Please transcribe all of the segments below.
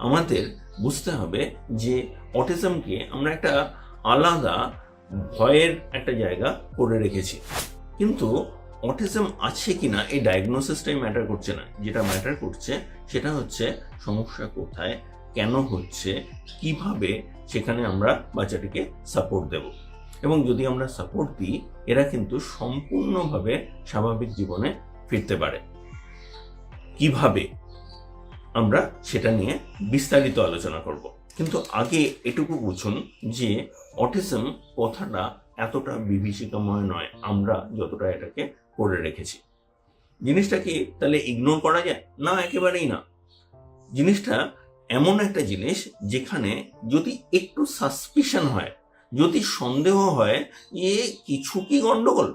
আমাদের বুঝতে হবে যে অটিজমকে আমরা একটা আলাদা ভয়ের একটা জায়গা করে রেখেছি। কিন্তু অটিজম আছে কিনা এই ডায়াগনোসিসটাই ম্যাটার করছে না। যেটা ম্যাটার করছে সেটা হচ্ছে সমস্যা কোথায়, কেন হচ্ছে, কীভাবে সেখানে আমরা বাচ্চাটিকে সাপোর্ট দেব। এবং যদি আমরা সাপোর্ট দিই, এরা কিন্তু সম্পূর্ণভাবে স্বাভাবিক জীবনে ফিরতে পারে। কীভাবে? আমরা সেটা নিয়ে বিস্তারিত আলোচনা করব। কিন্তু আগে এটুকু বুঝুন যে অটিজম কথাটা এতটা বিভীষিকাময় নয়, আমরা যতটা এটাকে করে রেখেছি। জিনিসটা কি তাহলে ইগনোর করা যায়? না, একেবারেই না। জিনিসটা এমন একটা জিনিস যেখানে যদি একটু সাসপিশন হয়, যদি সন্দেহ হয় যে কিছু কি গন্ডগোল,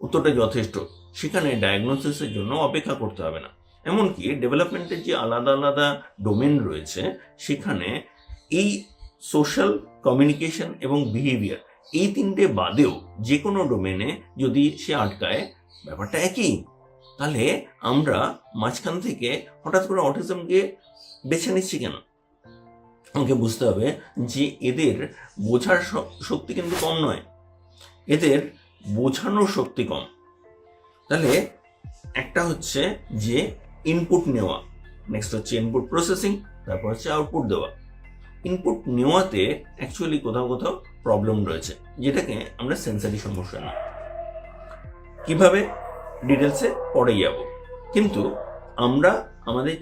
উত্তরটা যথেষ্ট। সেখানে ডায়াগনোসিসের জন্য অপেক্ষা করতে হবে না। এমনকি ডেভেলপমেন্টের যে আলাদা আলাদা ডোমেন রয়েছে, সেখানে এই সোশ্যাল কমিউনিকেশন এবং বিহেভিয়ার এই তিনটে বাদেও যে কোনো ডোমেনে যদি সে আটকায়, ব্যাপারটা একই। তাহলে আমরা মাঝখান থেকে হঠাৎ করে অটিজমকে বেছে নিচ্ছি কেন? আমাকে বুঝতে হবে যে এদের বোঝার শক্তি কিন্তু কম নয়। এদের বোঝানোর শক্তি কম। তাহলে একটা হচ্ছে যে ইনপুট নেওয়া। নেক্সট হচ্ছে ইনপুট প্রসেসিং তারপর হচ্ছে আউটপুট দেওয়া। ইনপুট নেওয়াতে অ্যাকচুয়ালি কোথাও কোথাও প্রবলেম রয়েছে, যেটাকে আমরা সেন্সারি সমস্যা নিই কীভাবে ডিটেলসে পরে যাব? কিন্তু আমরা আমাদের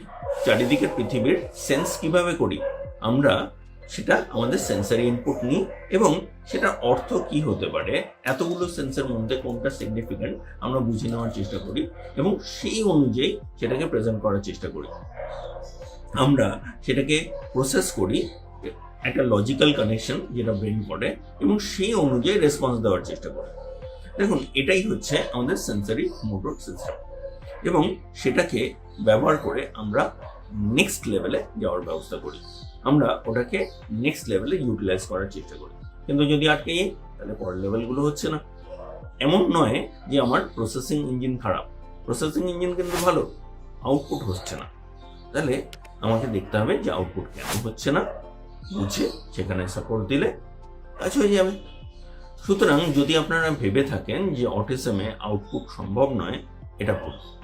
চারিদিকের পৃথিবীর সেন্স কীভাবে করি? আমরা সেটা আমাদের সেন্সারি ইনপুট নিই এবং সেটা অর্থ কি হতে পারে, এতগুলো সেন্সের মধ্যে কোনটা সিগনিফিক্যান্ট আমরা বুঝে নেওয়ার চেষ্টা করি এবং সেই অনুযায়ী সেটাকে প্রেজেন্ট করার চেষ্টা করি। আমরা সেটাকে প্রসেস করি, একটা লজিক্যাল কানেকশন যেটা ব্রেন করে এবং সেই অনুযায়ী রেসপন্স দেওয়ার চেষ্টা করি। দেখুন, এটাই হচ্ছে আমাদের সেন্সারি মোটর সিস্টেম এবং সেটাকে ব্যবহার করে আমরা নেক্সট লেভেলে যাওয়ার ব্যবস্থা করি। আমরা ওটাকে নেক্সট লেভেলে ইউটিলাইজ করার চেষ্টা করি। কিন্তু যদি আটকে যাই, তাহলে পরের লেভেলগুলো হচ্ছে না। এমন নয় যে আমার প্রসেসিং ইঞ্জিন খারাপ। প্রসেসিং ইঞ্জিন কিন্তু ভালো আউটপুট হচ্ছে না। তাহলে আমাকে দেখতে হবে যে আউটপুট কেন হচ্ছে না। বুঝে সেখানে সাপোর্ট দিলে কাজ হয়ে যাবে। সুতরাং যদি আপনারা ভেবে থাকেন যে অটিজমে আউটপুট সম্ভব নয়, এটা ভুল।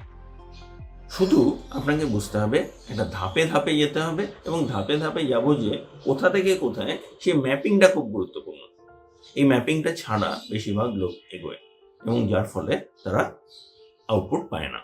শুধু আপনাকে বুঝতে হবে, এটা ধাপে ধাপে যেতে হবে এবং ধাপে ধাপে যাব যে কোথা থেকে কোথায় সেই ম্যাপিংটা খুব গুরুত্বপূর্ণ। এই ম্যাপিংটা ছাড়া বেশিরভাগ লোক এগোয় এবং যার ফলে তারা আউটপুট পায় না।